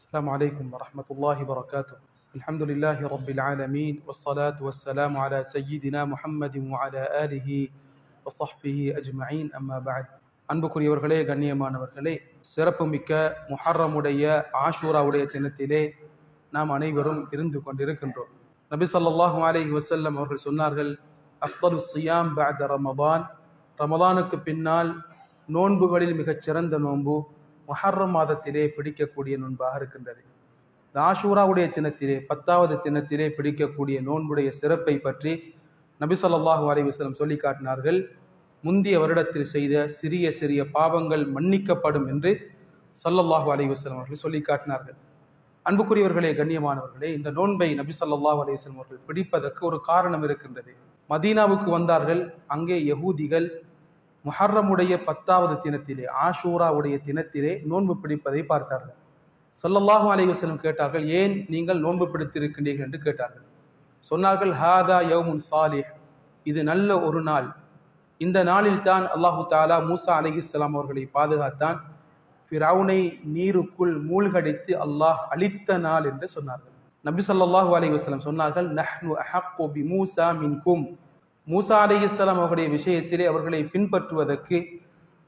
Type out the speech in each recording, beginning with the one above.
السلام عليكم ورحمة الله وبركاته الحمد لله رب العالمين والصلاة والسلام على سيدنا محمد وعلى آله وصحبه أجمعين أما بعد அன்புக்குரியவர்களே கண்ணியமானவர்களே சிறப்புமிக்க முஹர்ரமுடைய ஆஷூராவுடைய தினத்திலே நாம் அனைவரும் இருந்து கொண்டிருக்கின்றோம் நபி ஸல்லல்லாஹு அலைஹி வஸல்லம் அவர்கள் சொன்னார்கள் அஃதலு சியாம் பஅத ரமதான் ரமதானுக்கு பின்னால் நோன்புகளில் மிகச் சிறந்த நோன்பு மொஹர்ரம் மாதத்திலே பிடிக்கக்கூடிய நோன்பாக இருக்கின்றது. இந்த ஆஷூராவுடைய தினத்திலே பத்தாவது தினத்திலே பிடிக்கக்கூடிய நோன்புடைய சிறப்பை பற்றி நபி சொல்லாஹு அலைவசலம் சொல்லி காட்டினார்கள். முந்திய வருடத்தில் செய்த சிறிய சிறிய பாவங்கள் மன்னிக்கப்படும் என்று சல்லல்லாஹு அலைவசலம் அவர்கள் சொல்லி காட்டினார்கள். அன்புக்குரியவர்களே கண்ணியமானவர்களே இந்த நோன்பை நபி ஸல்லல்லாஹு அலைவசலம் அவர்கள் பிடிப்பதற்கு ஒரு காரணம் இருக்கின்றது. மதீனாவுக்கு வந்தார்கள். அங்கே யகூதிகள் முஹர்ரமுடைய பத்தாவது தினத்திலே ஆஷூராவுடைய தினத்திலே நோன்பு பிடிப்பதை பார்த்தார்கள். சொல்லல்லாஹு அலைஹி வஸல்லம் கேட்டார்கள் ஏன் நீங்கள் நோன்பு பிடித்திருக்கின்றீர்கள் என்று கேட்டார்கள். சொன்னார்கள் ஹாதா யவுமுன் சாலிஹ். இது நல்ல ஒரு நாள். இந்த நாளில் தான் அல்லாஹு தாலா மூசா அலிஹிஸ்லாம் அவர்களை பாதுகாத்தான். ஃபிரௌனை நீருக்குள் மூழ்கடித்து அல்லாஹ் அளித்த நாள் என்று சொன்னார்கள். நபி சொல்லாஹு அலைஹி சொன்னார்கள் நஹ்னு அஹqqu பி மூசா மின்கும். மூசா செலம் அவருடைய விஷயத்திலே அவர்களை பின்பற்றுவதற்கு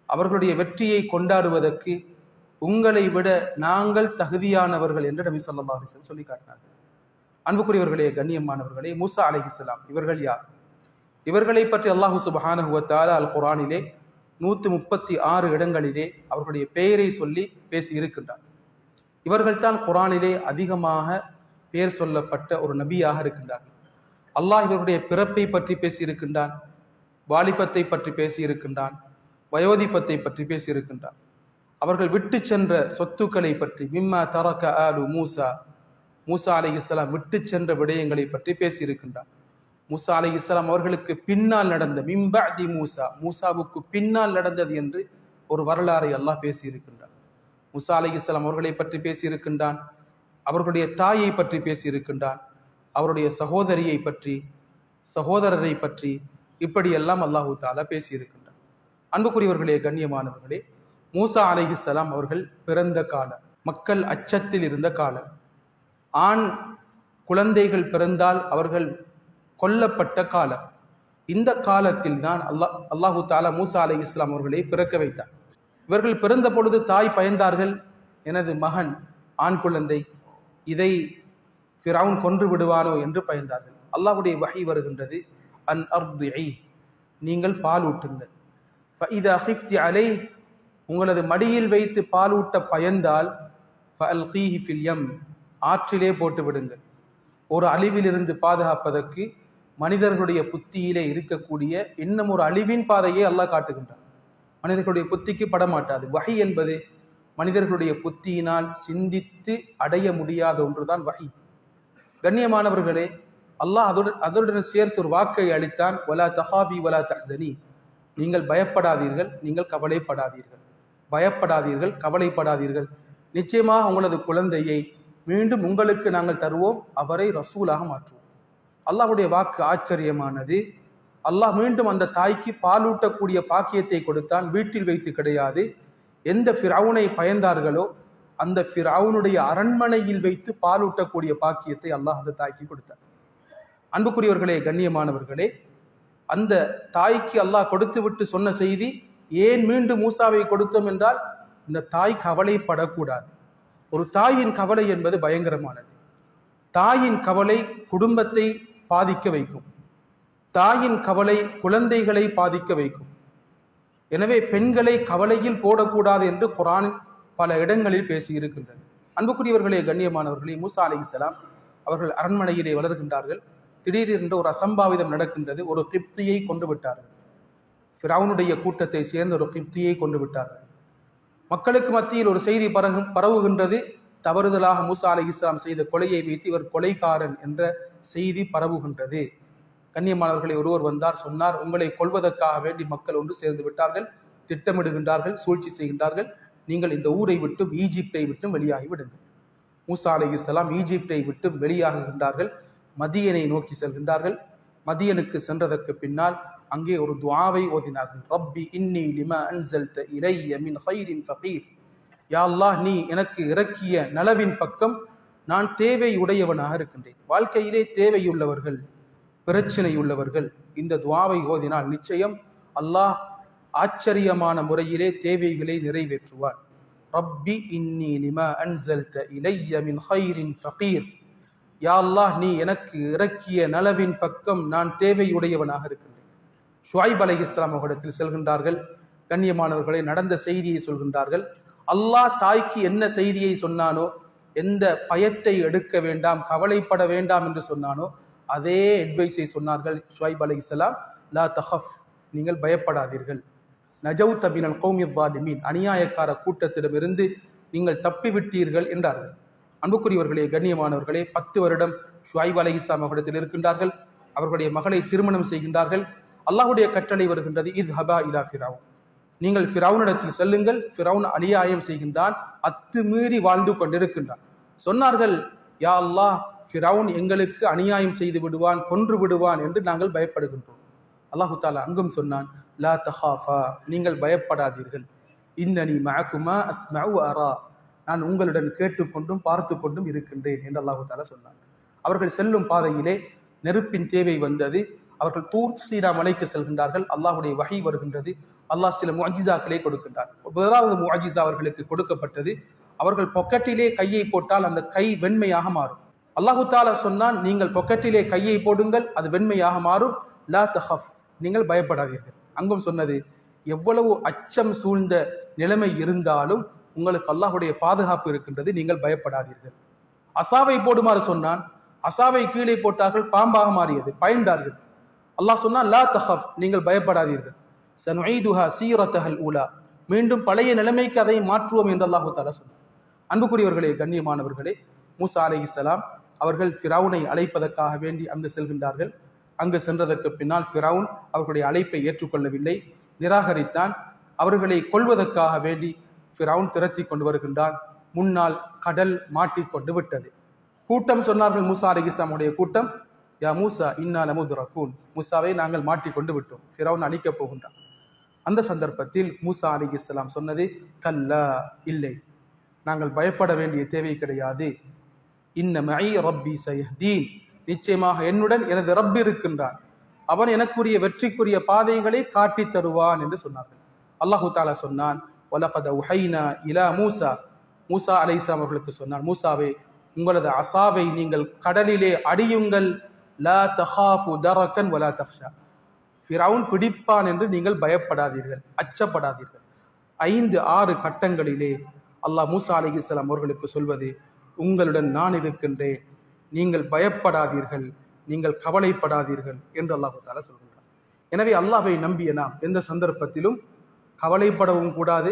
அவர்களுடைய வெற்றியை கொண்டாடுவதற்கு உங்களை விட நாங்கள் தகுதியானவர்கள் என்று நபி சொல்லா அலைஹி சொல்லி காட்டினார்கள். அன்புக்குரியவர்களே கண்ணியமானவர்களே மூசா அலைஹிஸ்ஸலாம் இவர்கள் யார்? இவர்களை பற்றி அல்லாஹு சுபஹானஹு அல் குரானிலே நூற்றி முப்பத்தி ஆறு இடங்களிலே அவர்களுடைய பெயரை சொல்லி பேசி இருக்கின்றார் இவர்கள்தான் குரானிலே அதிகமாக பெயர் சொல்லப்பட்ட ஒரு நபியாக இருக்கின்றார் அல்லாஹ் இவருடைய பிறப்பை பற்றி பேசியிருக்கின்றான் வாலிபத்தை பற்றி பேசியிருக்கின்றான் வயோதிபத்தை பற்றி பேசியிருக்கின்றான். அவர்கள் விட்டு சென்ற சொத்துக்களை பற்றி மிம்மா தரக ஆலு மூசா மூசா அலை இஸ்லாம் விட்டு சென்ற விடயங்களை பற்றி பேசியிருக்கின்றான். மூசா அலை இஸ்லாம் அவர்களுக்கு பின்னால் நடந்த மிம்பதி மூசா மூசாவுக்கு பின்னால் நடந்தது என்று ஒரு வரலாறை அல்லாஹ் பேசியிருக்கின்றான். மூசா அலை இஸ்லாம் அவர்களை பற்றி பேசியிருக்கின்றான் அவர்களுடைய தாயை பற்றி பேசியிருக்கின்றான். அவருடைய சகோதரியை பற்றி சகோதரரை பற்றி இப்படியெல்லாம் அல்லாஹூ தாலா பேசியிருக்கின்றார் அன்புக்குரியவர்களே கண்ணியமானவர்களே மூசா அலைஹிஸ்ஸலாம் அவர்கள் பிறந்த காலம் மக்கள் அச்சத்தில் இருந்த காலம். ஆண் குழந்தைகள் பிறந்தால் அவர்கள் கொல்லப்பட்ட காலம். இந்த காலத்தில் தான் அல்லாஹ் அல்லாஹு தாலா மூசா அலை இஸ்லாம் அவர்களை பிறக்க வைத்தார் இவர்கள் பிறந்த பொழுது தாய் பயந்தார்கள். எனது மகன் ஆண் குழந்தை இதை ஃபிரவுன் கொன்று விடுவானோ என்று பயந்தார்கள். அல்லாஹுடைய வகை வருகின்றது அன் அர்தி நீங்கள் பால் ஊட்டுங்கள். இது அஹிப்தி அலை. உங்களது மடியில் வைத்து பால் ஊட்ட பயந்தால் யம். ஆற்றிலே போட்டு விடுங்கள். ஒரு அழிவிலிருந்து பாதுகாப்பதற்கு மனிதர்களுடைய புத்தியிலே இருக்கக்கூடிய இன்னும் ஒரு அழிவின் பாதையை அல்லாஹ் காட்டுகின்றான். மனிதர்களுடைய புத்திக்கு படமாட்டாது. வகை என்பது மனிதர்களுடைய புத்தியினால் சிந்தித்து அடைய முடியாத ஒன்றுதான் வகை. கண்ணியமானவர்களே அல்லாஹ் அதோடு அதனுடன் சேர்த்து ஒரு வாக்கை அளித்தான் வலா தஹாபி வலா தஹனி நீங்கள் பயப்படாதீர்கள் நீங்கள் கவலைப்படாதீர்கள். பயப்படாதீர்கள் கவலைப்படாதீர்கள். நிச்சயமாக உங்களது குழந்தையை மீண்டும் உங்களுக்கு நாங்கள் தருவோம் அவரை ரசூலாக மாற்றுவோம். அல்லாஹுடைய வாக்கு ஆச்சரியமானது. அல்லாஹ் மீண்டும் அந்த தாய்க்கு பாலூட்டக்கூடிய பாக்கியத்தை கொடுத்தான் வீட்டில் வைத்து கிடையாது. எந்த ஃபிரவுனை பயந்தார்களோ அந்த ஃபிரவுனுடைய அரண்மனையில் வைத்து பாலூட்டக்கூடிய பாக்கியத்தை அல்லாஹ் அந்த தாய்க்கு கொடுத்தார். அன்புக்குரியவர்களே கண்ணியமானவர்களே அந்த தாய்க்கு அல்லாஹ் கொடுத்து விட்டு சொன்ன செய்தி ஏன் மீண்டும் மூசாவை கொடுத்தோம் என்றால் இந்த தாய் கவலைப்படக்கூடாது. ஒரு தாயின் கவலை என்பது பயங்கரமானது. தாயின் கவலை குடும்பத்தை பாதிக்க வைக்கும். தாயின் கவலை குழந்தைகளை பாதிக்க வைக்கும். எனவே பெண்களை கவலையில் போடக்கூடாது என்று குரான் பல இடங்களில் பேசியிருக்கின்றது அன்புக்குரியவர்களே கண்ணியமானவர்களே மூசா அலி இஸ்லாம் அவர்கள் அரண்மனையிலே வளர்கின்றார்கள். திடீரென்று ஒரு அசம்பாவிதம் நடக்கின்றது. ஒரு கிப்தியை கொண்டு விட்டார்கள். ஃபிரவுனுடைய கூட்டத்தை சேர்ந்த ஒரு கிப்தியை கொண்டு விட்டார்கள். மக்களுக்கு மத்தியில் ஒரு செய்தி பரகு பரவுகின்றது. தவறுதலாக மூசா அலி இஸ்லாம் செய்த கொலையை வைத்து இவர் கொலைகாரன் என்ற செய்தி பரவுகின்றது. கண்ணியமானவர்களை ஒருவர் வந்தார் சொன்னார் உங்களை கொள்வதற்காக வேண்டி மக்கள் ஒன்று சேர்ந்து விட்டார்கள் திட்டமிடுகின்றார்கள் சூழ்ச்சி செய்கின்றார்கள். நீங்கள் இந்த ஊரை விட்டும் ஈஜிப்டை விட்டும் வெளியாகி விடுங்கள். மூசா அலி இஸ்லாம் ஈஜிப்டை விட்டு வெளியாகுகின்றார்கள். மதியனை நோக்கி செல்கின்றார்கள். மதியனுக்கு சென்றதற்கு பின்னால் அங்கே ஒரு துவாவை ஓதினார்கள். ரப்பி இன்னி லிமா அன்சல்த இலைய மின் ஹைரின் ஃபகீர். யா அல்லாஹ் நீ எனக்கு இறக்கிய நலவின் பக்கம் நான் தேவை உடையவனாக இருக்கின்றேன். வாழ்க்கையிலே தேவையுள்ளவர்கள் பிரச்சனையுள்ளவர்கள் இந்த துவாவை ஓதினால் நிச்சயம் அல்லாஹ் ஆச்சரியமான முறையிலே தேவைகளை நிறைவேற்றுவார். ரப்பி இன்னி லிமா அன்சல்த இலைய மின் ஹைரின் ஃபகீர். நீ எனக்கு இறக்கிய நலவின் பக்கம் நான் தேவையுடையவனாக இருக்கின்றேன். ஷுவாய்ப் அலை இஸ்லாம் அவரிடத்தில் செல்கின்றார்கள். கண்ணியமானவர்களை நடந்த செய்தியை சொல்கின்றார்கள். அல்லாஹ் தாய்க்கு என்ன செய்தியை சொன்னானோ எந்த பயத்தை எடுக்க வேண்டாம் கவலைப்பட வேண்டாம் என்று சொன்னானோ அதே அட்வைஸை சொன்னார்கள் ஷுவாய்ப் அலை இஸ்லாம் லா தஹப் நீங்கள் பயப்படாதீர்கள். நஜவு தபினல் கௌமி வாலிமீன் அநியாயக்கார கூட்டத்திடமிருந்து நீங்கள் தப்பிவிட்டீர்கள் என்றார்கள். அன்புக்குரியவர்களே கண்ணியமானவர்களே பத்து வருடம் ஷுவைப் அலை இஸ்லாம் அவரிடத்தில் இருக்கின்றார்கள். அவர்களுடைய மகளை திருமணம் செய்கின்றார்கள். அல்லாஹுடைய கட்டளை வருகின்றது இது ஹபா இலா ஃபிரவுன் நீங்கள் ஃபிரவுனிடத்தில் செல்லுங்கள். ஃபிரவுன் அநியாயம் செய்கின்றான் அத்துமீறி வாழ்ந்து கொண்டிருக்கின்றான். சொன்னார்கள் யா அல்லாஹ் ஃபிரவுன் எங்களுக்கு அநியாயம் செய்து விடுவான் கொன்று விடுவான் என்று நாங்கள் பயப்படுகின்றோம். அல்லாஹு தாலா அங்கும் சொன்னான் லா தஹாஃபா. நீங்கள் பயப்படாதீர்கள். இன்னனி மஅகுமா அஸ்மஉ அரா. நான் உங்களுடன் கேட்டுக்கொண்டும் பார்த்து கொண்டும் இருக்கின்றேன் என்று அல்லாஹு தாலா சொன்னான். அவர்கள் செல்லும் பாதையிலே நெருப்பின் தேவை வந்தது. அவர்கள் தூர் சீரா மலைக்கு செல்கின்றார்கள். அல்லாஹுடைய வகை வருகின்றது. அல்லாஹ் சில முஜிசாக்களை கொடுக்கின்றார். முதலாவது முஜிசா அவர்களுக்கு கொடுக்கப்பட்டது. அவர்கள் பொக்கெட்டிலே கையை போட்டால் அந்த கை வெண்மையாக மாறும். அல்லாஹு தாலா சொன்னான் நீங்கள் பொக்கெட்டிலே கையை போடுங்கள் அது வெண்மையாக மாறும். லா தஹப் நீங்கள் பயப்படாதீர்கள். அங்கும் சொன்னது எவ்வளவு அச்சம் சூழ்ந்த நிலைமை இருந்தாலும் உங்களுக்கு அல்லாஹுடைய பாதுகாப்பு இருக்கின்றது நீங்கள் பயப்படாதீர்கள். அசாவை போடுமாறு சொன்னான். அசாவை கீழே போட்டார்கள் பாம்பாக மாறியது பயந்தார்கள். அல்லாஹ் சொன்னால் லா தஹப் நீங்கள் பயப்படாதீர்கள். சனுஐதுஹா சீரத்தஹல் உலா மீண்டும் பழைய நிலைமைக்கு அதை மாற்றுவோம் என்று அல்லாஹு தாலா சொன்னார் அன்புக்குரியவர்களே கண்ணியமானவர்களே மூசா அலை இஸ்லாம் அவர்கள் ஃபிரவுனை அழைப்பதற்காக வேண்டி அங்கு செல்கின்றார்கள். அங்கு சென்றதற்கு பின்னால் ஃபிரவுன் அவர்களுடைய அழைப்பை ஏற்றுக்கொள்ளவில்லை. நிராகரித்தான். அவர்களை கொள்வதற்காக வேண்டி ஃபிரவுன் திரட்டி கொண்டு வருகின்றான். முன்னால் கடல் மாட்டிக்கொண்டு விட்டது. கூட்டம் சொன்னார்கள் மூசா அலி இஸ்லாமுடைய கூட்டம். யா மூசா இன்னா லமுதுரகூன் மூசாவை நாங்கள் மாட்டிக்கொண்டு விட்டோம். ஃபிரவுன் அழிக்கப் போகின்றான். அந்த சந்தர்ப்பத்தில் மூசா அலி இஸ்லாம் சொன்னது கல்லா இல்லை. நாங்கள் பயப்பட வேண்டிய தேவை கிடையாது. இன்ன மை ரப்பி சயஹ்தீன். நிச்சயமாக என்னுடன் எனது ரப் இருக்கின்றான் அவன் எனக்குரிய வெற்றிக்குரிய பாதைகளை காட்டி தருவான் என்று சொன்னார்கள். அல்லாஹு தாலா சொன்னான் ஒலகத உஹைனா இலா மூசா. மூசா அலை இஸ்லாம் அவர்களுக்கு சொன்னான் மூசாவே உங்களது அசாவை நீங்கள் கடலிலே அடியுங்கள். லா தஹாஃபு தரக்கன் வலா தஹ்ஷா. ஃபிரவுன் பிடிப்பான் என்று நீங்கள் பயப்படாதீர்கள் அச்சப்படாதீர்கள். ஐந்து ஆறு கட்டங்களிலே அல்லாஹ் மூசா அலை இஸ்லாம் அவர்களுக்கு சொல்வது உங்களுடன் நான் இருக்கின்றேன். நீங்கள் பயப்படாதீர்கள் நீங்கள் கவலைப்படாதீர்கள் என்று அல்லாஹு தாலா சொல்கின்றார் எனவே அல்லாஹை நம்பிய நாம் எந்த சந்தர்ப்பத்திலும் கவலைப்படவும் கூடாது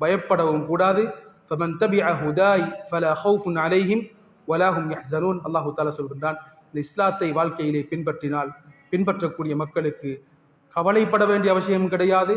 பயப்படவும் கூடாது. ஃபமன் தபிஅ ஹுதாய் ஃபலா ஹவுஃபுன் அலைஹிம் வலாஹும் யஹ்சனூன். அல்லாஹு தாலா சொல்கின்றான் இந்த இஸ்லாத்தை வாழ்க்கையிலே பின்பற்றினால் பின்பற்றக்கூடிய மக்களுக்கு கவலைப்பட வேண்டிய அவசியமும் கிடையாது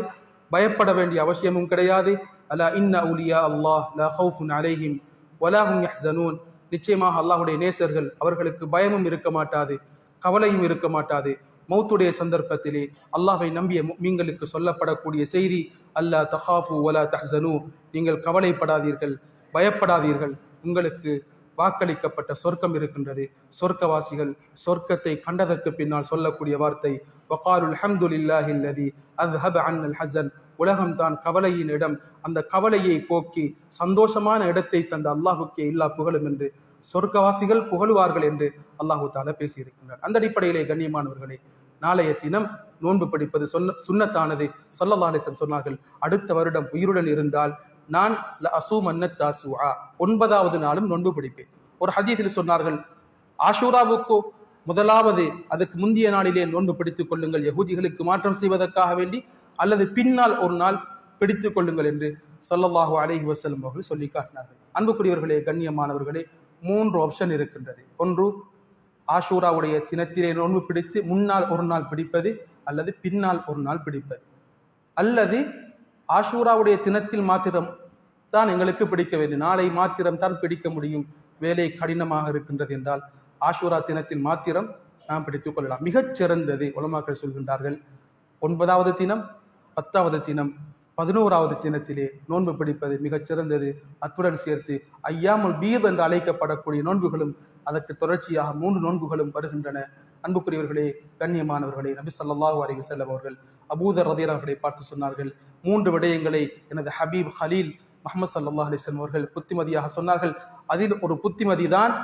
பயப்பட வேண்டிய அவசியமும் கிடையாது. அலா இன்ன உலியா அல்லாஹ் லா ஹவுஃபுன் அலைஹிம் வலாஹும் யஹ்சனூன். நிச்சயமாக அல்லாஹுடைய நேசர்கள் அவர்களுக்கு பயமும் இருக்க மாட்டாது கவலையும் இருக்க மாட்டாது. மௌத்துடைய சந்தர்ப்பத்திலே அல்லாஹை நம்பிய மீங்களுக்கு சொல்லப்படக்கூடிய செய்தி அல்லா தஹாஃபு வலா தஹனு நீங்கள் கவலைப்படாதீர்கள் பயப்படாதீர்கள். உங்களுக்கு வாக்களிக்கப்பட்ட சொர்க்கம் இருக்கின்றது. சொர்க்கவாசிகள் சொர்க்கத்தை கண்டதற்கு பின்னால் சொல்லக்கூடிய வார்த்தை வகாலுல் ஹம்துலில்லாஹி அல்லதி அஸ்ஹப அன்னல் ஹசன் உலகம் தான் கவலையின் இடம். அந்த கவலையை போக்கி சந்தோஷமான இடத்தை தந்த அல்லாஹுக்கே இல்லா புகழும் என்று சொர்க்கவாசிகள் புகழுவார்கள் என்று அல்லாஹு தால பேசியிருக்கின்றார். அந்த அடிப்படையிலே கண்ணியமானவர்களே நாளைய தினம் நோன்பு படிப்பது சொன்ன சுண்ணத்தானது சல்லல்லாஹிசம் சொன்னார்கள். அடுத்த வருடம் உயிருடன் இருந்தால் நான் அசூமன்ன தாசுஆ. ஒன்பதாவது நாளும் நோன்பு பிடிப்பேன். ஒரு ஹதீஸில் சொன்னார்கள் ஆஷூராவுக்கு முதலாவது அதுக்கு முந்தைய நாளிலே நோன்பு பிடித்துக் கொள்ளுங்கள். யகுதிகளுக்கு மாற்றம் செய்வதற்காக வேண்டி அல்லது பின்னால் ஒரு நாள் பிடித்துக் கொள்ளுங்கள் என்று சொல்லல்லாஹு அலைஹி வசலம் அவர்கள் சொல்லி காட்டினார்கள். அன்புக்குரியவர்களே கண்ணியமானவர்களே மூன்று ஆப்ஷன் இருக்கின்றது. ஒன்று ஆஷூராவுடைய தினத்திலே நோன்பு பிடித்து முன்னால் ஒரு நாள் பிடிப்பது அல்லது பின்னால் ஒரு நாள் பிடிப்பது. அல்லது ஆஷூராவுடைய தினத்தில் மாத்திரம் தான் எங்களுக்கு பிடிக்க வேண்டும். நாளை மாத்திரம் தான் பிடிக்க முடியும். வேலை கடினமாக இருக்கின்றது என்றால் ஆஷூரா தினத்தில் மாத்திரம் நாம் பிடித்துக் கொள்ளலாம். மிகச் சிறந்தது உலமாக்கள் சொல்கின்றார்கள். ஒன்பதாவது தினம் பத்தாவது தினம் பதினோராவது தினத்திலே நோன்பு பிடிப்பது மிகச் சிறந்தது. அத்துடன் சேர்த்து ஐயாமுல் பீத் என்று அழைக்கப்படக்கூடிய நோன்புகளும் அதற்கு தொடர்ச்சியாக மூன்று நோன்புகளும் வருகின்றன. அன்புக்குரியவர்களே கண்ணியமானவர்களே நபி சல்லாஹூ அருகில் வஸல்லம் அவர்கள் அபூதர் ரதியர் அவர்களை பார்த்து சொன்னார்கள் மூன்று விடயங்களை எனது ஹபீப் ஹலீல் முகமது சல்லா அலைஹி அவர்கள் புத்திமதியாக சொன்னார்கள். அதில் ஒரு புத்திமதி தான்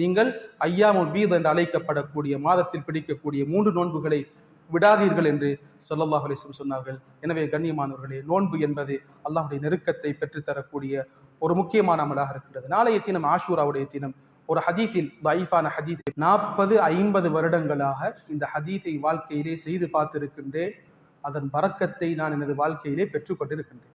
நீங்கள் ஐயாமுல் பீத் என்று அழைக்கப்படக்கூடிய மாதத்தில் பிடிக்கக்கூடிய மூன்று நோன்புகளை விடாதீர்கள் என்று ஸல்லல்லாஹு அலைஹி சொன்னார்கள். எனவே கண்ணியமானவர்களே நோன்பு என்பது அல்லாஹுடைய நெருக்கத்தை பெற்றுத்தரக்கூடிய ஒரு முக்கியமான அமலாக இருக்கிறது. நாளைய தினம் ஆஷூராவுடைய தினம் ஒரு ஹதீஸில் தைஃபான ஹதீஸ் நாற்பது ஐம்பது வருடங்களாக இந்த ஹதீஸை வாழ்க்கையிலே செய்து பார்த்திருக்கின்றேன். அதன் பறக்கத்தை நான் எனது வாழ்க்கையிலே பெற்றுக்கொண்டிருக்கின்றேன்.